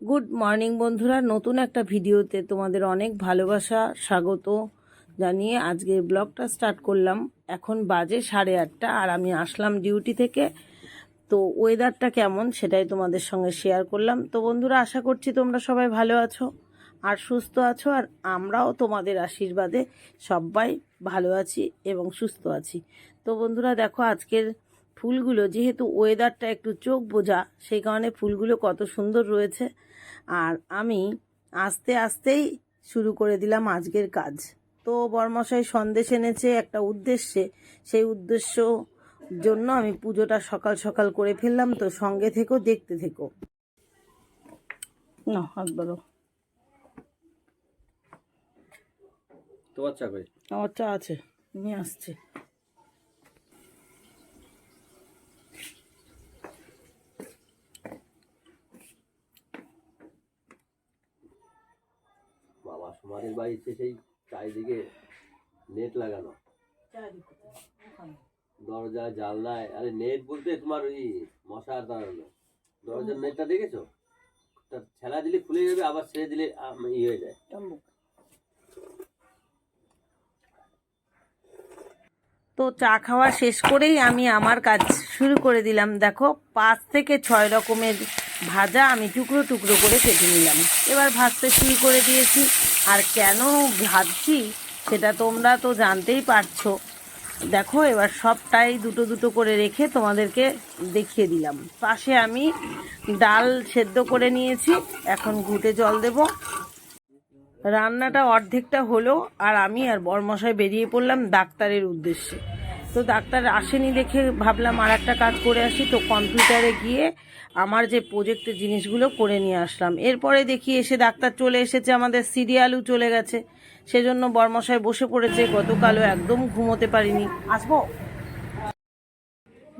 Good morning বন্ধুরা, নতুন একটা ভিডিওতে তোমাদের অনেক ভালোবাসা, স্বাগত জানিয়ে আজকের ব্লগটা স্টার্ট করলাম। এখন বাজে সাড়ে আটটা আর আমি আসলাম ডিউটি থেকে। তো ওয়েদারটা কেমন সেটাই তোমাদের সঙ্গে শেয়ার করলাম। তো বন্ধুরা, আশা করছি তোমরা সবাই ভালো আছো আর সুস্থ আছো আর আমরাও তোমাদের আশীর্বাদে সবাই ভালো আছি এবং সুস্থ আছি। তো বন্ধুরা, দেখো আজকের ফুলগুলো যেহেতু ওয়েদারটা একটু চোখ বোঝা সেই কারণে ফুলগুলো কত সুন্দর রয়েছে। আর আমি আস্তে আস্তেই শুরু করে দিলাম আজকের কাজ। তো বর্মশাই সন্দেশ এনেছে একটা উদ্দেশ্যে। সেই উদ্দেশ্য জন্য আমি পুজোটা সকাল সকাল করে ফেললাম। তো সঙ্গে থেকেও দেখতে থেকো। না হাত তোমার চা আছে নিয়ে আসছে। সমাজের বাড়িতে সেই চারিদিকে নেট লাগানো। দরজা, জানলায়, আরে নেট বলতে তোমার ওই মশার দাঁড়ানো। দরজার নেটটা দেখেছ? তা ছেলা দিলে খুলে যাবে, আবার ছেড়ে দিলে ই হয়ে যায়। তো চা খাওয়া শেষ করেই আমি আমার কাজ শুরু করে দিলাম। দেখো, পাঁচ থেকে ছয় রকমের ভাজা আমি টুকরো টুকরো করে কেটে নিলাম। এবার ভাজতে শুরু করে দিয়েছি। আর কেন ভাবছি সেটা তোমরা তো জানতেই পারছ। দেখো, এবার সবটাই দুটো দুটো করে রেখে তোমাদেরকে দেখিয়ে দিলাম। পাশে আমি ডাল সেদ্ধ করে নিয়েছি, এখন ঘুটে জল দেব। রান্নাটা অর্ধেকটা হলো, আর আমি আর বরমশাই বেরিয়ে পড়লাম ডাক্তারের উদ্দেশ্যে। তো ডাক্তার আসেনি দেখে ভাবলাম আর একটা কাজ করে আসি। তো কম্পিউটারে গিয়ে আমার যে প্রজেক্টের জিনিসগুলো করে নিয়ে আসলাম। এরপরে দেখি এসে ডাক্তার চলে এসেছে, আমাদের সিরিয়ালও চলে গেছে। সেজন্য বরমশাই বসে পড়েছে, গতকালও একদম ঘুমোতে পারিনি। আসব?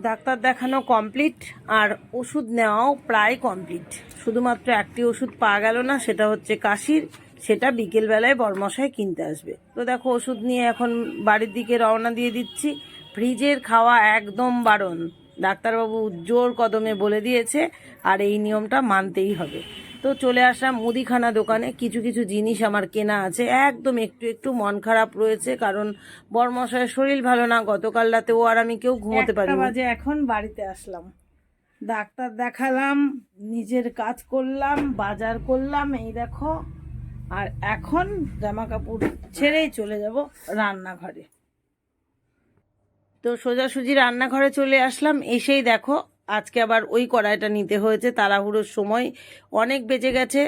ডাক্তার দেখানো কমপ্লিট আর ওষুধ নেওয়াও প্রায় কমপ্লিট শুধুমাত্র একটি ওষুধ পাওয়া গেল না, সেটা হচ্ছে কাশির, সেটা বিকেলবেলায় বরমশায় কিনতে আসবে। তো দেখো ওষুধ নিয়ে এখন বাড়ির দিকে রওনা দিয়ে দিচ্ছি। ফ্রিজের খাওয়া একদম বারণ। ডাক্তারবাবু জোর কদমে বলে দিয়েছে আর এই নিয়মটা মানতেই হবে। তো চলে আসলাম মুদিখানা দোকানে কিছু কিছু জিনিস আমার কেনা আছে। একদম একটু একটু মন খারাপ রয়েছে কারণ বরমশায়ের শরীর ভালো না গতকাল রাতে ও আর আমি কেউ ঘুমোতে পারি বাজে এখন বাড়িতে আসলাম। ডাক্তার দেখালাম নিজের কাজ করলাম বাজার করলাম এই দেখো। আর এখন জামা কাপড় ছেড়েই চলে যাব রান্নাঘরে। তো সোজাসুজি রান্নাঘরে চলে আসলাম। এসেই দেখো, আজকে আবার ওই কড়াইটা নিতে হয়েছে। তাড়াহুড়োর সময় অনেক বেঁচে গেছে,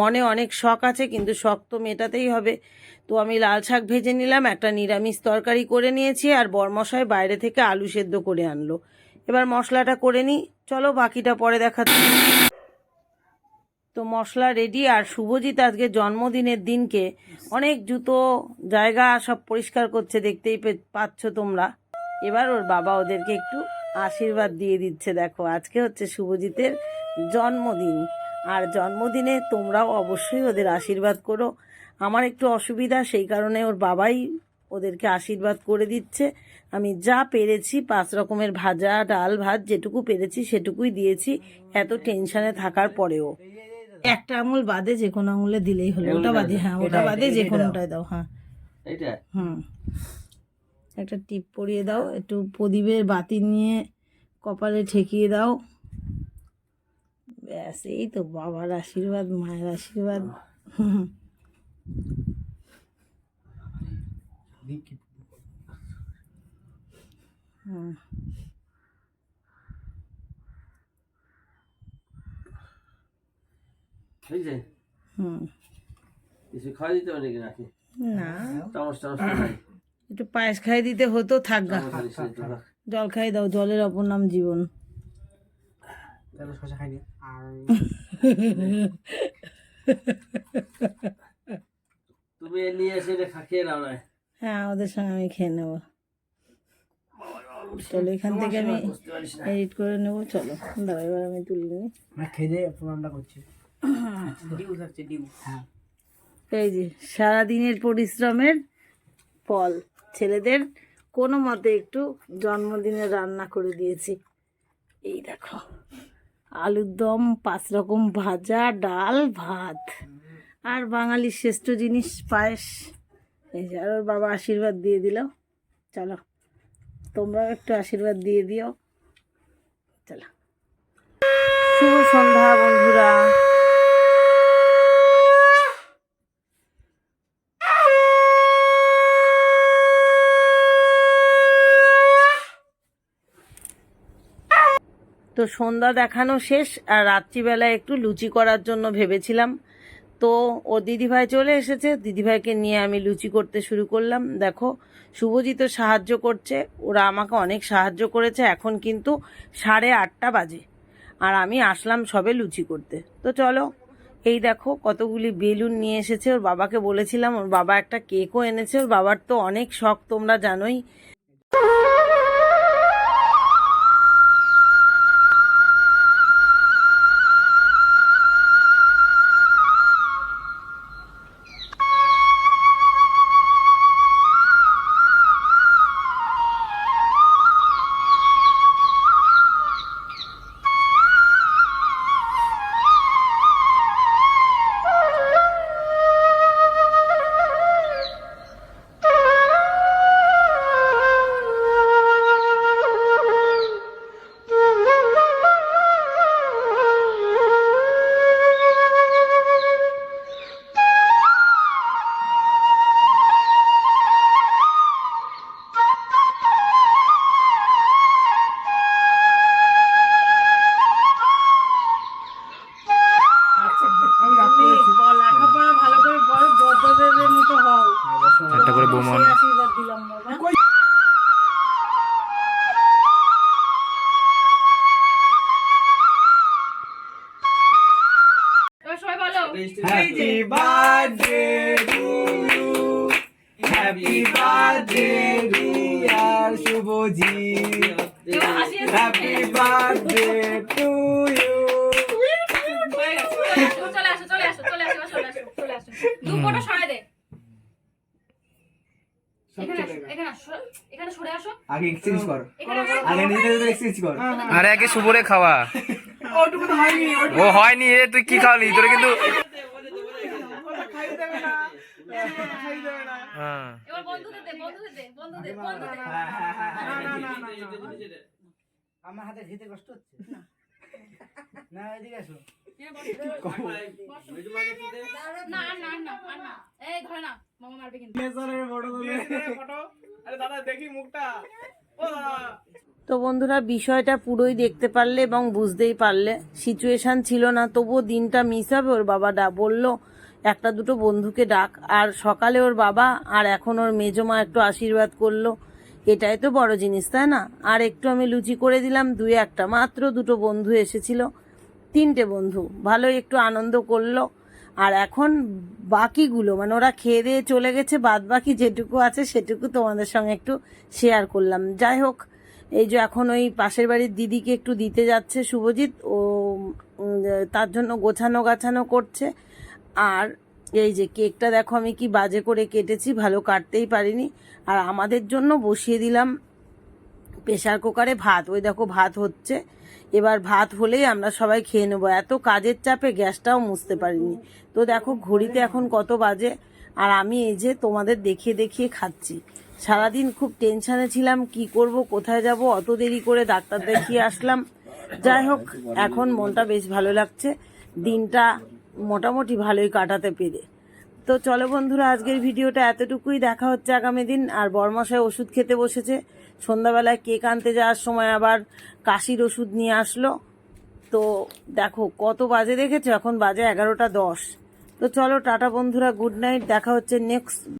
মনে অনেক শখ আছে, কিন্তু শখ তো মেটাতেই হবে। তো আমি লাল শাক ভেজে নিলাম, একটা নিরামিষ তরকারি করে নিয়েছি, আর বরমশাই বাইরে থেকে আলু সেদ্ধ করে আনলো। এবার মশলাটা করে নিই। চলো বাকিটা পরে দেখাচ্ছি। তো মশলা রেডি আর শুভজিৎ আজকে জন্মদিনের দিনকে অনেক জুতো, জায়গা সব পরিষ্কার করছে, দেখতেই পাচ্ছ তোমরা। এবার ওর বাবা ওদেরকে একটু আশীর্বাদ দিয়ে দিচ্ছে দেখো। আজকে হচ্ছে শুভজিতের জন্মদিন। আর জন্মদিনে তোমরাও অবশ্যই ওদের আশীর্বাদ করো। আমার একটু অসুবিধা সেই কারণে ওর বাবাই ওদেরকে আশীর্বাদ করে দিচ্ছে। আমি যা পেরেছি পাঁচ রকমের ভাজা ডাল ভাত যেটুকু পেরেছি সেটুকুই দিয়েছি। এত টেনশনে থাকার পরেও। একটা আঙুল বাদে যে কোনো আঙুলে দিলেই হলো। ওটা বাদে হ্যাঁ ওটা বাদে যে কোনোটায় দাও হ্যাঁ। হুম। একটা টিপ পরিয়ে দাও একটু প্রদীপের বাতি নিয়ে কপালে ঠেকিয়ে দাও। ব্যাস এই তো বাবার আশীর্বাদ মায়ের আশীর্বাদ। হুম। বুঝছে হুম। কিছু খাওয়া দিতে নাকি? না। চামচ একটু পায়েস খাই দিতে হতো থাক গা। চামচ আনিস নি তোরা। জল খাই দাও জলের অপর নাম জীবন তুমি নিয়ে এসে খেয়ে নাও না হ্যাঁ ওদের সঙ্গে আমি খেয়ে নেব। চলো এখান থেকে আমি এডিট করে নেব চলো। দাঁড়া এবার আমি তুলে নিই। খেয়ে প্রণামটা করছি। হ্যাঁ। এই যে সারাদিনের পরিশ্রমের ফল। ছেলেদের কোনো মতে একটু জন্মদিনে রান্না করে দিয়েছি। এই দেখো, আলুর দম, পাঁচ রকম ভাজা, ডাল, ভাত। আর বাঙালির শ্রেষ্ঠ জিনিস পায়েস। এই যে, আর ওর বাবা আশীর্বাদ দিয়ে দিল। চলো, তোমরাও একটু আশীর্বাদ দিয়ে দিও। চলো। শুভ সন্ধ্যা বন্ধুরা তো সন্ধ্যা দেখানো শেষ আর রাত্রিবেলায় একটু লুচি করার জন্য ভেবেছিলাম। তো ও দিদিভাই চলে এসেছে। দিদিভাইকে নিয়ে আমি লুচি করতে শুরু করলাম। দেখো, শুভজিৎ সাহায্য করছে। ওরা আমাকে অনেক সাহায্য করেছে। এখন কিন্তু সাড়ে আটটা বাজে। আর আমি আসলাম সবে লুচি করতে। তো চলো, এই দেখো কতগুলি বেলুন নিয়ে এসেছে। ওর বাবাকে বলেছিলাম, ওর বাবা একটা কেকও এনেছে। ওর বাবার তো অনেক শখ, তোমরা জানোই। To you happy birthday dear Subhajit এবার হাসি হাসি হ্যাপি বার্থডে টু ইউ চলে আসো চলে আসো চলে আসো চলে আসো চলে আসো দু ফটো সরাই দে এখানে আসো এখানে আসো এখানে সরে আসো আগে এক্সচেঞ্জ কর। আগে নিজেদের এক্সচেঞ্জ কর। আরে আগে শুভরে খাওয়া। ও হয়নি এ তুই কি খাওয়ালি? তোরা কিন্তু খাই দেবে না খাই দেবে না হ্যাঁ। এবার বন্ধুদের দে বন্ধুদের দে বন্ধুদের বন্ধুদের। হ্যাঁ হ্যাঁ হ্যাঁ। আমার হাতে যেতে কষ্ট হচ্ছে। না এদিকে আসো। তো বন্ধুরা, বিষয়টা পুরোই দেখতে পারলে এবং বুঝতেই পারলে। সিচুয়েশন ছিল না, তবুও দিনটা মিস হবে, ওর বাবা ডা বলল, একটা দুটো বন্ধুকে ডাক। আর সকালে ওর বাবা আর এখন ওর মেজমা একটু আশীর্বাদ করল। এটাই তো বড় জিনিস, তাই না? আর একটু আমি লুচি করে দিলাম, দুই একটা। মাত্র দুটো বন্ধু এসেছিল। তিনটে বন্ধু। ভালো একটু আনন্দ করল। আর এখন বাকিগুলো মানে ওরা খেয়ে দিয়ে চলে গেছে বাদ বাকি যেটুকু আছে সেটুকু তোমাদের সঙ্গে একটু শেয়ার করলাম। যাই হোক, এই যে এখন ওই পাশের বাড়ির দিদিকে একটু দিতে যাচ্ছে শুভজিৎ, ও তার জন্য গোছানো গাছানো করছে। আর এই যে কেকটা দেখো আমি কি বাজে করে কেটেছি, ভালো কাটতেই পারিনি। আর আমাদের জন্য বসিয়ে দিলাম প্রেশার কুকারে ভাত। ওই দেখো ভাত হচ্ছে। এবার ভাত হলেই আমরা সবাই খেয়ে নেব। এত কাজের চাপে গ্যাসটাও মুছতে পারিনি। তো দেখো ঘড়িতে এখন কত বাজে, আর আমি এই যে তোমাদের দেখিয়ে দেখিয়ে খাচ্ছি। সারাদিন খুব টেনশনে ছিলাম, কি করব, কোথায় যাব? অত দেরি করে ডাক্তার দেখিয়ে আসলাম। যাই হোক, এখন মনটা বেশ ভালো লাগছে। দিনটা মোটামুটি ভালোই কাটাতে পেরে। তো চলো বন্ধুরা, আজকের ভিডিওটা এতটুকুই। দেখা হচ্ছে আগামী দিন, আর বরমশাই ওষুধ খেতে বসেছে। সন্ধ্যাবেলায় কেক আনতে যাওয়ার সময় আবার কাশির ওষুধ নিয়ে আসলো। তো দেখো, কত বাজে দেখেছ? এখন বাজে এগারোটা দশ। তো চলো টাটা বন্ধুরা, গুড নাইট, দেখা হচ্ছে নেক্সট